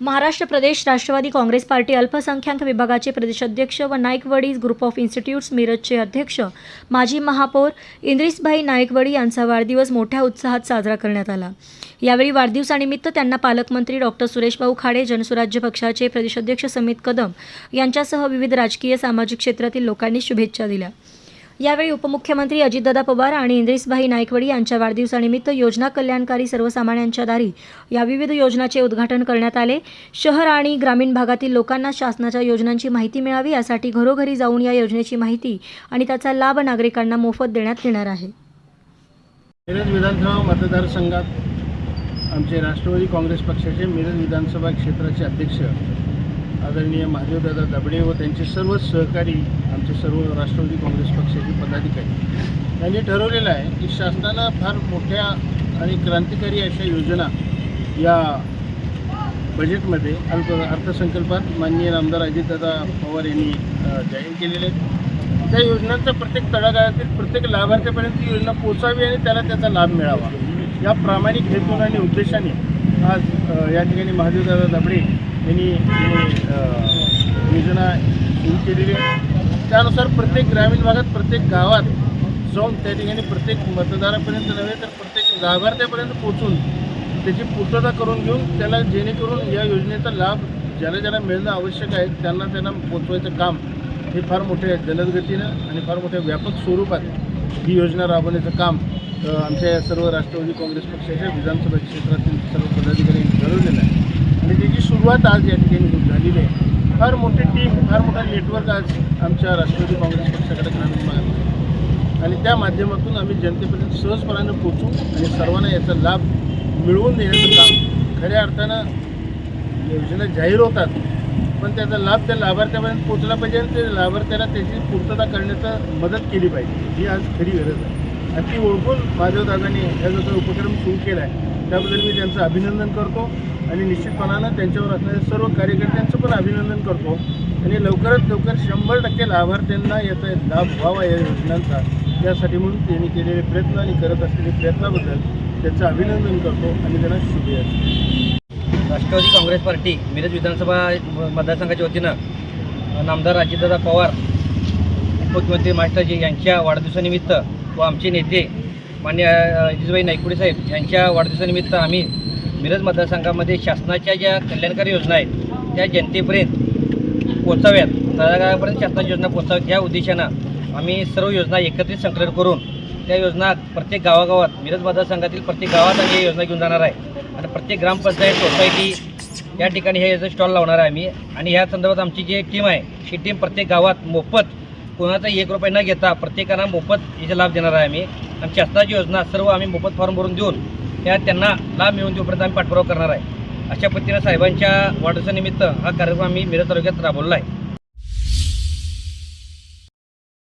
महाराष्ट्र प्रदेश Rashtrawadi Congress party अल्पसंख्याक विभागाचे प्रदेशाध्यक्ष व नाईकवडी ग्रुप ऑफ इन्स्टिट्यूट्स मिरजचे अध्यक्ष. माजी महापौर इंद्रिसभाई नाईकवडी यांचा वाढदिवस मोठ्या उत्साहात साजरा करण्यात आला. यावेळी वाढदिवसानिमित्त त्यांना पालकमंत्री डॉक्टर सुरेशभाऊ खाडे जनसुराज्य पक्षाचे प्रदेशाध्यक्ष समित कदम यांच्यासह विविध राजकीय सामाजिक क्षेत्रातील लोकांनी शुभेच्छा दिल्या. यावेळी उपमुख्यमंत्री अजितदादा पवार आणि इंद्रिसभाई नायकवडी यांच्या वाढदिवसानिमित्त योजना कल्याणकारी सर्वसामान्यांच्या दारी या विविध योजनाचे उद्घाटन करण्यात आले. शहर आणि ग्रामीण भागातील लोकांना शासनाच्या योजनांची माहिती मिळावी यासाठी घरोघरी जाऊन या योजनेची माहिती आणि त्याचा लाभ नागरिकांना मोफत देण्यात येणार आहे. मिरज विधानसभा मतदारसंघात आमचे राष्ट्रवादी काँग्रेस पक्षाचे मिरज विधानसभा क्षेत्राचे अध्यक्ष आदरणीय महादेवदादा दाबडे व त्यांचे सर्व सहकारी आमचे सर्व राष्ट्रवादी काँग्रेस पक्षाचे पदाधिकारी. यांनी ठरवलेलं आहे की शासनानं फार मोठ्या आणि क्रांतिकारी अशा योजना या बजेटमध्ये अल्प अर्थसंकल्पात माननीय आमदार अजितदादा पवार यांनी जाहीर केलेले आहेत. त्या योजनांचा प्रत्येक तळागाळातील प्रत्येक लाभार्थ्यापर्यंत ती योजना पोचावी आणि त्याला त्याचा लाभ मिळावा. या प्रामाणिक हेतून आणि उद्देशाने आज या ठिकाणी महादेवदादा दाबडे यांनी योजना सुरू केलेली आहे. त्यानुसार प्रत्येक ग्रामीण भागात प्रत्येक गावात जाऊन त्या ठिकाणी प्रत्येक मतदारापर्यंत नव्हे तर प्रत्येक लाभार्थ्यापर्यंत पोचून त्याची पूर्तता करून घेऊन त्याला जेणेकरून या योजनेचा लाभ ज्याला ज्याला मिळणं आवश्यक आहे त्यांना त्यांना पोचवायचं काम हे फार मोठ्या जलदगतीनं आणि फार मोठ्या व्यापक स्वरूपात ही योजना राबवण्याचं काम आमच्या या सर्व राष्ट्रवादी काँग्रेस पक्षाच्या विधानसभा क्षेत्रातील सर्व पदाधिकाऱ्यांनी ठरवलेलं आहे. आणि त्याची सुरुवात आज या ठिकाणी होत झालेली आहे. फार मोठी टीम फार मोठा नेटवर्क आज आमच्या राष्ट्रवादी काँग्रेस पक्षाकडे ग्रामीण भागात आणि त्या माध्यमातून आम्ही जनतेपर्यंत सहजपणाने पोचू आणि सर्वांना याचा लाभ मिळवून देण्याचं काम खऱ्या अर्थानं योजना जाहीर होतात. पण त्याचा लाभ त्या लाभार्थ्यापर्यंत पोचला पाहिजे आणि ते लाभार्थ्याला त्याची पूर्तता करण्याचं मदत केली पाहिजे. ही आज खरी गरज आहे. आणि ती ओळखून माधवदादांनी हा जो उपक्रम सुरू केला आहे त्याबद्दल मी त्यांचं अभिनंदन करतो आणि निश्चितपणानं त्यांच्यावर असणाऱ्या सर्व कार्यकर्त्यांचं पण अभिनंदन करतो. आणि लवकरात लवकर शंभर टक्के लाभार्थ्यांना याचा लाभ व्हावा या योजनांचा त्यासाठी म्हणून त्यांनी केलेले प्रयत्न आणि करत असलेले प्रयत्नाबद्दल त्यांचं अभिनंदन करतो आणि त्यांना शुभेच्छा राष्ट्रवादी काँग्रेस पार्टी मिरज विधानसभा मतदारसंघाच्या वतीनं नामदार अजितदादा पवार उपमुख्यमंत्री महाराष्ट्राजी यांच्या वाढदिवसानिमित्त व आमचे नेते मान्य अजितभाई नाईकपुडे साहेब यांच्या वाढदिवसानिमित्त आम्ही मिरज मतदारसंघामध्ये शासनाच्या ज्या कल्याणकारी योजना आहेत त्या जनतेपर्यंत पोचाव्यात तळागाळापर्यंत शासनाची योजना पोचाव्यात या उद्देशानं आम्ही सर्व योजना एकत्रित संकलन करून त्या योजना प्रत्येक गावागावात मिरज मतदारसंघातील प्रत्येक गावात आम्ही योजना घेऊन जाणार आहे. आणि प्रत्येक ग्रामपंचायत सोसायटी या ठिकाणी हे याचं स्टॉल लावणार आहे आम्ही. आणि ह्या संदर्भात आमची जी टीम आहे ही टीम प्रत्येक गावात मोफत कोणाचा एक रुपये न घेता प्रत्येकाला मोफत याचा लाभ देणार आहे आम्ही. आणि शासनाची योजना सर्व आम्ही मोफत फॉर्म भरून देऊन त्या त्यांना लाभ मिळवून देऊपर्यंत आम्ही पाठपुरावा करणार आहे. अशा पद्धतीनं साहेबांच्या वाढदिवसानिमित्त हा कार्यक्रम आम्ही मिरज तालुक्यात राबवला आहे.